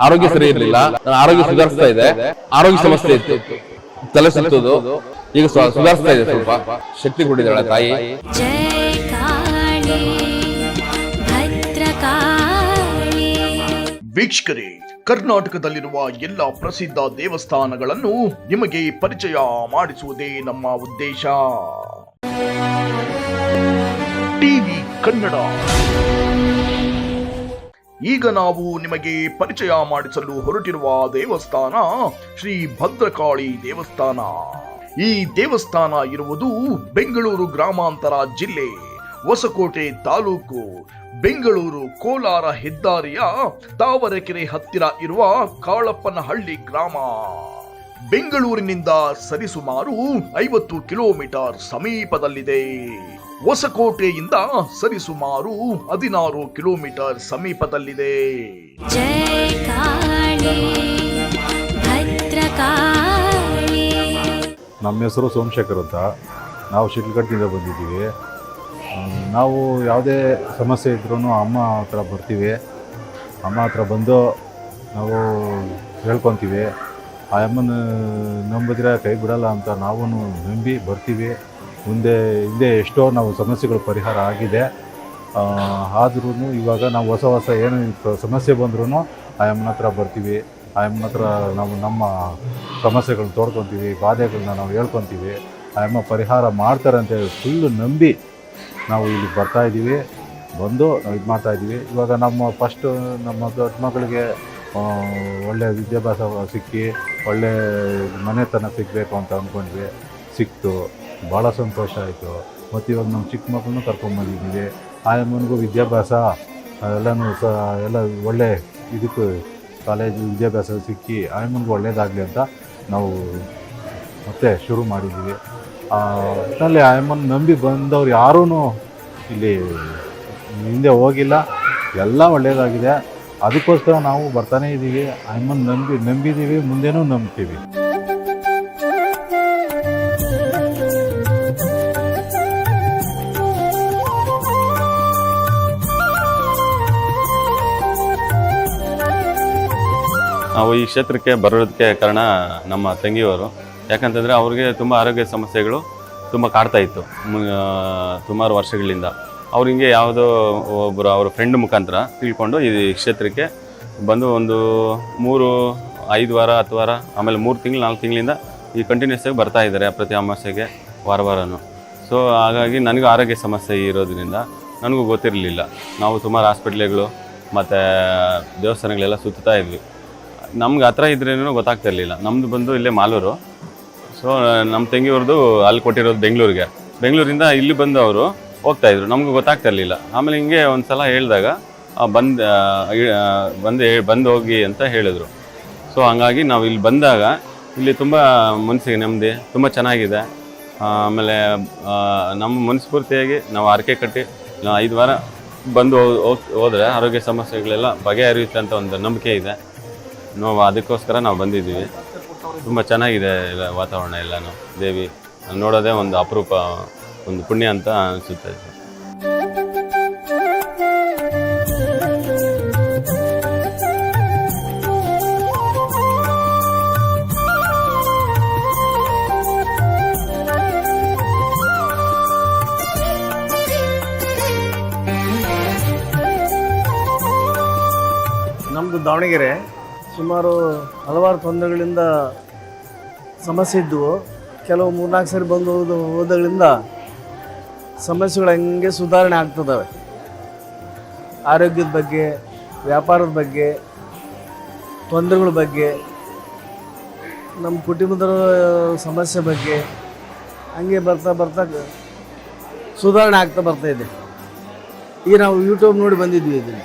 ಆರೋಗ್ಯ ಸರಿ ಇರಲಿಲ್ಲ. ನಾನು ಆರೋಗ್ಯ ಸುಧಾರಿಸ್ತಾ ಇದೆ. ಆರೋಗ್ಯ ಸಮಸ್ಯೆ ಇತ್ತು. ತಲೆ ಸುತ್ತೋದು. ಈಗ ಸುಧಾರಿಸ್ತಾ ಇದೆ ಸ್ವಲ್ಪ. ಶಕ್ತಿ ಕೊಟ್ಟಿದ್ದಾಳೆ ತಾಯಿ. ವೀಕ್ಷಕರೇ ಕರ್ನಾಟಕದಲ್ಲಿರುವ ಎಲ್ಲ ಪ್ರಸಿದ್ಧ ದೇವಸ್ಥಾನಗಳನ್ನು ನಿಮಗೆ ಪರಿಚಯ ಮಾಡಿಸುವುದೇ ನಮ್ಮ ಉದ್ದೇಶ. ಟಿವಿ ಕನ್ನಡ. ಈಗ ನಾವು ನಿಮಗೆ ಪರಿಚಯ ಮಾಡಿಸಲು ಹೊರಟಿರುವ ದೇವಸ್ಥಾನ ಶ್ರೀ ಭದ್ರಕಾಳಿ ದೇವಸ್ಥಾನ. ಈ ದೇವಸ್ಥಾನ ಇರುವುದು ಬೆಂಗಳೂರು ಗ್ರಾಮಾಂತರ ಜಿಲ್ಲೆ ಹೊಸಕೋಟೆ ತಾಲೂಕು. ಬೆಂಗಳೂರು ಕೋಲಾರ ಹೆದ್ದಾರಿಯ ತಾವರೆಕೆರೆ ಹತ್ತಿರ ಇರುವ ಕಾಳಪ್ಪನಹಳ್ಳಿ ಗ್ರಾಮ. ಬೆಂಗಳೂರಿನಿಂದ ಸರಿಸುಮಾರು ಐವತ್ತು ಕಿಲೋಮೀಟರ್ ಸಮೀಪದಲ್ಲಿದೆ. ಹೊಸಕೋಟೆಯಿಂದ ಸರಿಸುಮಾರು ಹದಿನಾರು ಕಿಲೋಮೀಟರ್ ಸಮೀಪದಲ್ಲಿದೆ. ನಮ್ಮ ಹೆಸರು ಸೋಮಶೇಖರ್ ಅಂತ. ನಾವು ಶಿಡ್ಲಘಟ್ಟದಿಂದ ಬಂದಿದ್ದೀವಿ. ನಾವು ಯಾವುದೇ ಸಮಸ್ಯೆ ಇದ್ರೂ ಅಮ್ಮ ಹತ್ರ ಬರ್ತೀವಿ. ಅಮ್ಮ ಹತ್ರ ಬಂದು ನಾವು ಹೇಳ್ಕೊತೀವಿ. ಆ ಅಮ್ಮನ ನಂಬಿದ್ರೆ ಕೈ ಬಿಡಲ್ಲ ಅಂತ ನಾವು ನಂಬಿ ಬರ್ತೀವಿ. ಮುಂದೆ ಹಿಂದೆ ಎಷ್ಟೋ ನಾವು ಸಮಸ್ಯೆಗಳು ಪರಿಹಾರ ಆಗಿದೆ. ಆದ್ರೂ ಇವಾಗ ನಾವು ಹೊಸ ಹೊಸ ಏನು ಸಮಸ್ಯೆ ಬಂದ್ರೂ ಆ ಮಾತ್ರ ಹತ್ರ ಬರ್ತೀವಿ. ಆ ಮಾತ್ರ ಹತ್ರ ನಾವು ನಮ್ಮ ಸಮಸ್ಯೆಗಳನ್ನ ತೋಡ್ಕೊತೀವಿ ಬಾಧೆಗಳನ್ನ ನಾವು ಹೇಳ್ಕೊತೀವಿ. ಆ ಅಮ್ಮ ಪರಿಹಾರ ಮಾಡ್ತಾರೆ ಅಂತ ಫುಲ್ಲು ನಂಬಿ ನಾವು ಇಲ್ಲಿ ಬರ್ತಾ ಇದ್ದೀವಿ. ಬಂದು ನಾವು ಇದು ಮಾಡ್ತಾ ಇದ್ದೀವಿ. ಇವಾಗ ನಮ್ಮ ಫಸ್ಟು ನಮ್ಮ ದೊಡ್ಡ ಮಗಳಿಗೆ ಒಳ್ಳೆಯ ಒಳ್ಳೆ ವಿದ್ಯಾಭ್ಯಾಸ ಸಿಕ್ಕಿ, ಒಳ್ಳೆ ಮನೆತನ ಸಿಗಬೇಕು ಅಂತ ಅಂದ್ಕೊಂಡ್ವಿ ಸಿಕ್ತು. ಭಾಳ ಸಂತೋಷ ಆಯಿತು. ಮತ್ತು ಇವಾಗ ನಮ್ಮ ಚಿಕ್ಕ ಮಕ್ಕಳನ್ನೂ ಕರ್ಕೊಂಬಂದಿದ್ದೀವಿ ಆಯಮ್ಮನಿಗೂ ವಿದ್ಯಾಭ್ಯಾಸ ಎಲ್ಲನೂ ಸ, ಎಲ್ಲ ಒಳ್ಳೆ ಇದಕ್ಕೆ ಕಾಲೇಜು ವಿದ್ಯಾಭ್ಯಾಸ ಸಿಕ್ಕಿ ಆಯಮ್ಮನಿಗೂ ಒಳ್ಳೇದಾಗಲಿ ಅಂತ ನಾವು ಮತ್ತೆ ಶುರು ಮಾಡಿದ್ದೀವಿ. ಒಟ್ಟಿನಲ್ಲಿ ಆಯಮ್ಮನ ನಂಬಿ ಬಂದವ್ರು ಯಾರೂ ಇಲ್ಲಿ ಹಿಂದೆ ಹೋಗಿಲ್ಲ. ಎಲ್ಲ ಒಳ್ಳೆಯದಾಗಿದೆ ಅದಕ್ಕೋಸ್ಕರ ನಾವು ಬರ್ತಾನೇ ಇದ್ದೀವಿ ಆಯಮ್ಮನ ನಂಬಿ ನಂಬಿದ್ದೀವಿ ಮುಂದೆನೂ ನಂಬ್ತೀವಿ. ನಾವು ಈ ಕ್ಷೇತ್ರಕ್ಕೆ ಬರೋದಕ್ಕೆ ಕಾರಣ ನಮ್ಮ ತಂಗಿಯವರು. ಯಾಕಂತಂದರೆ ಅವ್ರಿಗೆ ತುಂಬ ಆರೋಗ್ಯ ಸಮಸ್ಯೆಗಳು ತುಂಬ ಕಾಡ್ತಾ ಇತ್ತು ಸುಮಾರು ವರ್ಷಗಳಿಂದ. ಅವ್ರು ಹಿಂಗೆ ಯಾವುದೋ ಒಬ್ಬರು ಅವ್ರ ಫ್ರೆಂಡ್ ಮುಖಾಂತರ ತಿಳ್ಕೊಂಡು ಈ ಕ್ಷೇತ್ರಕ್ಕೆ ಬಂದು ಒಂದು ಮೂರು, ಐದು ವಾರ, ಹತ್ತು ವಾರ, ಆಮೇಲೆ ಮೂರು ತಿಂಗಳು, ನಾಲ್ಕು ತಿಂಗಳಿಂದ ಈ ಕಂಟಿನ್ಯೂಸ್ ಆಗಿ ಬರ್ತಾ ಇದ್ದಾರೆ ಪ್ರತಿ ಅಮಾವಾಸ್ಯೆಗೆ ವಾರ ವಾರನೂ. ಸೊ ಹಾಗಾಗಿ ನನಗೂ ಆರೋಗ್ಯ ಸಮಸ್ಯೆ ಇರೋದ್ರಿಂದ ನನಗೂ ಗೊತ್ತಿರಲಿಲ್ಲ. ನಾವು ಸುಮಾರು ಹಾಸ್ಪಿಟ್ಲ್ಗಳು ಮತ್ತು ದೇವಸ್ಥಾನಗಳೆಲ್ಲ ಸುತ್ತಾ ಇದ್ವಿ. ನಮ್ಗೆ ಹತ್ರ ಇದ್ರೇನೂ ಗೊತ್ತಾಗ್ತಾ ಇರಲಿಲ್ಲ. ನಮ್ಮದು ಬಂದು ಇಲ್ಲೇ ಮಾಲೂರು. ಸೊ ನಮ್ಮ ತಂಗಿಯವ್ರದ್ದು ಅಲ್ಲಿ ಕೊಟ್ಟಿರೋದು ಬೆಂಗಳೂರಿಗೆ. ಬೆಂಗಳೂರಿಂದ ಇಲ್ಲಿ ಬಂದು ಅವರು ಹೋಗ್ತಾ ಇದ್ರು. ನಮ್ಗೆ ಗೊತ್ತಾಗ್ತಾ ಇರಲಿಲ್ಲ. ಆಮೇಲೆ ಹಿಂಗೆ ಒಂದು ಸಲ ಹೇಳಿದಾಗ ಬಂದು ಬಂದು ಬಂದು ಹೋಗಿ ಅಂತ ಹೇಳಿದ್ರು. ಸೊ ಹಂಗಾಗಿ ನಾವು ಇಲ್ಲಿ ಬಂದಾಗ, ಇಲ್ಲಿ ತುಂಬ ಮನಸ್ಸಿಗೆ ನೆಮ್ಮದಿ, ತುಂಬ ಚೆನ್ನಾಗಿದೆ. ಆಮೇಲೆ ನಮ್ಮ ಮನಸ್ಫೂರ್ತಿಯಾಗಿ ನಾವು ಆರಕೆ ಕಟ್ಟಿ ಐದು ವಾರ ಬಂದು ಹೋಗಿ, ಹೋದರೆ ಆರೋಗ್ಯ ಸಮಸ್ಯೆಗಳೆಲ್ಲ ಬಗೆಹರಿಯುತ್ತೆ ಅಂತ ಒಂದು ನಂಬಿಕೆ ಇದೆ. ನಾವು, ಅದಕ್ಕೋಸ್ಕರ ನಾವು ಬಂದಿದ್ದೀವಿ. ತುಂಬ ಚೆನ್ನಾಗಿದೆ ಎಲ್ಲ ವಾತಾವರಣ ಎಲ್ಲನೂ. ದೇವಿ ನೋಡೋದೇ ಒಂದು ಅಪರೂಪ, ಒಂದು ಪುಣ್ಯ ಅಂತ ಅನಿಸುತ್ತೆ ನಮ್ಮದು ದಾವಣಗೆರೆ. ಸುಮಾರು ಹಲವಾರು ತೊಂದರೆಗಳಿಂದ ಸಮಸ್ಯೆ ಇದ್ದವು ಕೆಲವು ಮೂರ್ನಾಲ್ಕು ಸರಿ ಬಂದು ಹೋದ ಹೋದಾಗಳಿಂದ ಸಮಸ್ಯೆಗಳು ಹಂಗೆ ಸುಧಾರಣೆ ಆಗ್ತದವೆ. ಆರೋಗ್ಯದ ಬಗ್ಗೆ, ವ್ಯಾಪಾರದ ಬಗ್ಗೆ, ತೊಂದರೆಗಳ ಬಗ್ಗೆ, ನಮ್ಮ ಕುಟುಂಬದ ಸಮಸ್ಯೆ ಬಗ್ಗೆ ಹಂಗೆ ಬರ್ತಾ ಬರ್ತಾ ಸುಧಾರಣೆ ಆಗ್ತಾ ಬರ್ತಾ ಇದೆ. ಈಗ ನಾವು ಯೂಟ್ಯೂಬ್ ನೋಡಿ ಬಂದಿದ್ವಿ ಇದನ್ನು.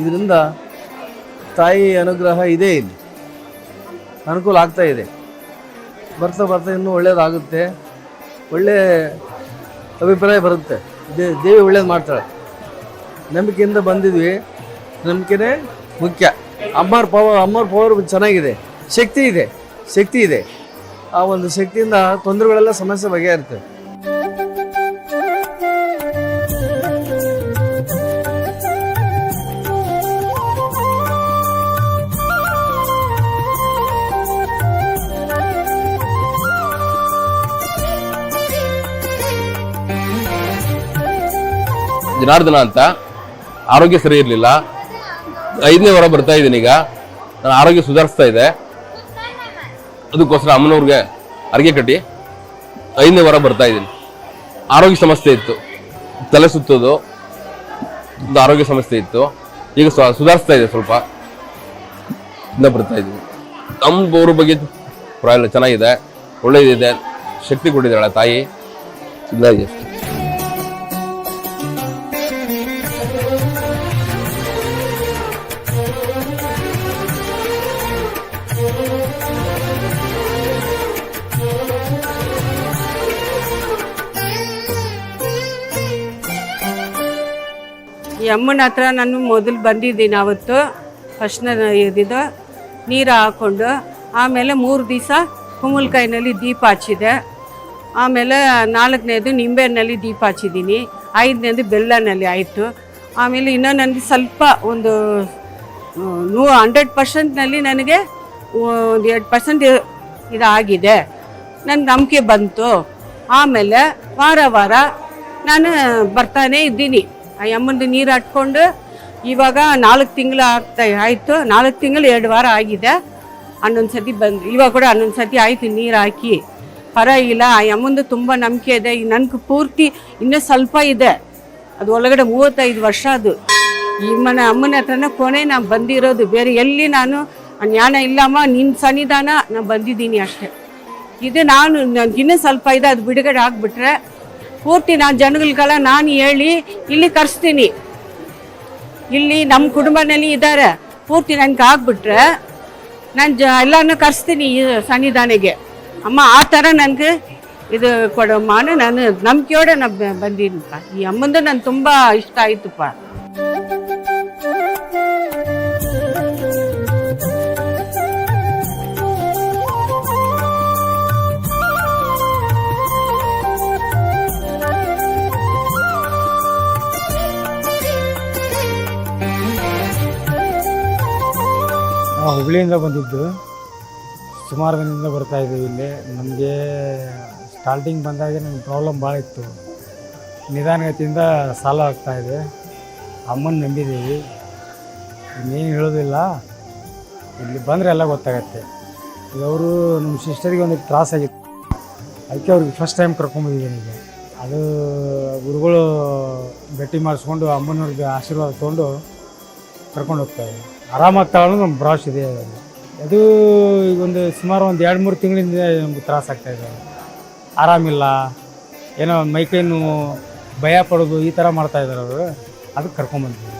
ಇದರಿಂದ ತಾಯಿ ಅನುಗ್ರಹ ಇದೆ ಇಲ್ಲಿ. ಅನುಕೂಲ ಆಗ್ತಾ ಇದೆ. ಬರ್ತಾ ಬರ್ತಾ ಇನ್ನೂ ಒಳ್ಳೇದಾಗುತ್ತೆ. ಒಳ್ಳೆ ಅಭಿಪ್ರಾಯ ಬರುತ್ತೆ. ದೇವಿ ಒಳ್ಳೇದು ಮಾಡ್ತಾಳೆ. ನಂಬಿಕೆಯಿಂದ ಬಂದಿದ್ವಿ. ನಂಬಿಕೆನೇ ಮುಖ್ಯ. ಅಮ್ಮರ ಪವರ್ ಅಮ್ಮರ ಪವರ್ ಚೆನ್ನಾಗಿದೆ. ಶಕ್ತಿ ಇದೆ. ಶಕ್ತಿ ಇದೆ. ಆ ಒಂದು ಶಕ್ತಿಯಿಂದ ತೊಂದರೆಗಳೆಲ್ಲ ಸಮಸ್ಯೆ ಬಗೆಹರುತ್ತೆ ಜನಾರ್ದನ ಅಂತ. ಆರೋಗ್ಯ ಸರಿ ಇರಲಿಲ್ಲ. ಐದನೇ ವಾರ ಬರ್ತಾ ಇದ್ದೀನಿ ಈಗ. ನಾನು ಆರೋಗ್ಯ ಸುಧಾರಿಸ್ತಾ ಇದೆ. ಅದಕ್ಕೋಸ್ಕರ ಅಮ್ಮನವ್ರಿಗೆ ಅರಿಗೆ ಕಟ್ಟಿ ಐದನೇ ವಾರ ಬರ್ತಾ ಇದ್ದೀನಿ. ಆರೋಗ್ಯ ಸಮಸ್ಯೆ ಇತ್ತು. ತಲೆ ಸುತ್ತೋದು, ಒಂದು ಆರೋಗ್ಯ ಸಮಸ್ಯೆ ಇತ್ತು. ಈಗ ಸುಧಾರಿಸ್ತಾ ಇದೆ ಸ್ವಲ್ಪ. ಇಂದ ಬರ್ತಾ ಇದ್ದೀನಿ. ನಮ್ಮ ಅವ್ರ ಬಗ್ಗೆ ಪ್ರಾಯಲ್ಲ ಚೆನ್ನಾಗಿದೆ. ಒಳ್ಳೆಯದಿದೆ ಶಕ್ತಿ ಕೊಟ್ಟಿದ್ದಾಳೆ ತಾಯಿ. ಇದಾಗಿ ಈ ಅಮ್ಮನ ಹತ್ರ ನಾನು ಮೊದಲು ಬಂದಿದ್ದೀನಿ ಅವತ್ತು. ಫಸ್ಟ್ನ ಇದಿದ್ದು ನೀರು ಹಾಕ್ಕೊಂಡು ಆಮೇಲೆ ಮೂರು ದಿವಸ ಕುಮ್ಮಲ್ಕಾಯಿನಲ್ಲಿ ದೀಪ ಹಚ್ಚಿದೆ. ಆಮೇಲೆ ನಾಲ್ಕನೇದು ನಿಂಬೆಹಣ್ಣಲ್ಲಿ ದೀಪ ಹಚ್ಚಿದ್ದೀನಿ. ಐದನೇದು ಬೆಲ್ಲನಲ್ಲಿ ಆಯಿತು. ಆಮೇಲೆ ಇನ್ನೂ ನನಗೆ ಸ್ವಲ್ಪ ಒಂದು ನೂ ಹಂಡ್ರೆಡ್ ಪರ್ಸೆಂಟ್ನಲ್ಲಿ ನನಗೆ ಒಂದು ಎರಡು ಪರ್ಸೆಂಟ್ ಇದಾಗಿದೆ. ನನ್ನ ನಂಬಿಕೆ ಬಂತು. ಆಮೇಲೆ ವಾರ ವಾರ ನಾನು ಬರ್ತಾನೆ ಇದ್ದೀನಿ. ಆ ಅಮ್ಮಂದು ನೀರು ಹಟ್ಕೊಂಡು ಇವಾಗ ನಾಲ್ಕು ತಿಂಗಳು ಆಗ್ತಾ ಆಯಿತು. ನಾಲ್ಕು ತಿಂಗಳು ಎರಡು ವಾರ ಆಗಿದೆ. ಹನ್ನೊಂದು ಸತಿ ಬಂದು ಇವಾಗ ಕೂಡ ಹನ್ನೊಂದು ಸತಿ ಆಯಿತು ನೀರು ಹಾಕಿ. ಪರವಾಗಿಲ್ಲ ಆ ಅಮ್ಮಂದು ತುಂಬ ನಂಬಿಕೆ ಇದೆ. ನನಗೆ ಪೂರ್ತಿ ಇನ್ನೂ ಸ್ವಲ್ಪ ಇದೆ. ಅದು ಒಳಗಡೆ ಮೂವತ್ತೈದು ವರ್ಷ ಅದು. ಈ ಮನೆ ಅಮ್ಮನ ಹತ್ರನೇ ಕೊನೆ ನಾನು ಬಂದಿರೋದು. ಬೇರೆ ಎಲ್ಲಿ ನಾನು ಜ್ಞಾನ ಇಲ್ಲಮ್ಮ ನಿನ್ನ ಸನ್ನಿಧಾನ, ನಾನು ಬಂದಿದ್ದೀನಿ ಅಷ್ಟೇ. ಇದು ನಾನು ಇನ್ನೂ ಸ್ವಲ್ಪ ಇದೆ. ಅದು ಬಿಡುಗಡೆ ಆಗಿಬಿಟ್ರೆ ಪೂರ್ತಿ ನಾನು ಜನಗಳಿಗೆಲ್ಲ ನಾನು ಹೇಳಿ ಇಲ್ಲಿ ಕರೆಸ್ತೀನಿ. ಇಲ್ಲಿ ನಮ್ಮ ಕುಟುಂಬನಲ್ಲಿ ಇದ್ದಾರೆ ಪೂರ್ತಿ ನನಗೆ ಆಗ್ಬಿಟ್ರೆ ನಾನು ಜ ಎಲ್ಲನೂ ಕರೆಸ್ತೀನಿ ಈ ಸನ್ನಿಧಾನಿಗೆ ಅಮ್ಮ, ಆ ಥರ ನನಗೆ ಇದು ಕೊಡಮ್ಮ ನಾನು ನಂಬಿಕೆಯೋಡೆ ನಾನು ಬಂದೀನಿಪ್ಪ ಈ ಅಮ್ಮಂದು ನಾನು ತುಂಬ ಇಷ್ಟ ಆಯ್ತಪ್ಪ. ಹುಬ್ಳಿಯಿಂದ ಬಂದಿದ್ದು. ಸುಮಾರು ದಿನದಿಂದ ಬರ್ತಾ ಇದ್ದೀವಿ ಇಲ್ಲಿ. ನಮಗೆ ಸ್ಟಾರ್ಟಿಂಗ್ ಬಂದಾಗ ನಮ್ಗೆ ಪ್ರಾಬ್ಲಮ್ ಭಾಳ ಇತ್ತು. ನಿಧಾನಗತಿಯಿಂದ ಸಾಲ ಆಗ್ತಾ ಇದೆ. ಅಮ್ಮನ ನಂಬಿದ್ದೀವಿ ಇನ್ನೇನು ಹೇಳೋದಿಲ್ಲ. ಇಲ್ಲಿ ಬಂದರೆ ಎಲ್ಲ ಗೊತ್ತಾಗತ್ತೆ. ಈಗ ಅವರು ನಮ್ಮ ಸಿಸ್ಟರಿಗೆ ಒಂದು ತ್ರಾಸಾಗಿತ್ತು ಅದಕ್ಕೆ ಅವ್ರಿಗೆ ಫಸ್ಟ್ ಟೈಮ್ ಕರ್ಕೊಂಬಂದಿದ್ದೀನಿ ಈಗ. ಅದು ಗುರುಗಳು ಭೇಟಿ ಮಾಡಿಸ್ಕೊಂಡು ಅಮ್ಮನವ್ರಿಗೆ ಆಶೀರ್ವಾದ ತೊಗೊಂಡು ಕರ್ಕೊಂಡು ಹೋಗ್ತಾ ಇದ್ದೀವಿ ಆರಾಮಾಗ್ತಾಳೆ ಅನ್ನೋದು ನಮ್ಮ ಬ್ರಾಶ್ ಇದೆ. ಅದು ಒಂದು ಸುಮಾರು ಒಂದು ಎರಡು ಮೂರು ತಿಂಗಳಿಂದ ನಮ್ಗೆ ತ್ರಾಸ ಇದೆ. ಆರಾಮಿಲ್ಲ. ಏನೋ ಮೈಕೈ ನೋವು, ಭಯ ಪಡೋದು ಈ ಥರ ಮಾಡ್ತಾ ಇದ್ದಾರೆ ಅವರು. ಅದಕ್ಕೆ ಕರ್ಕೊಂಬಂದ್ವಿ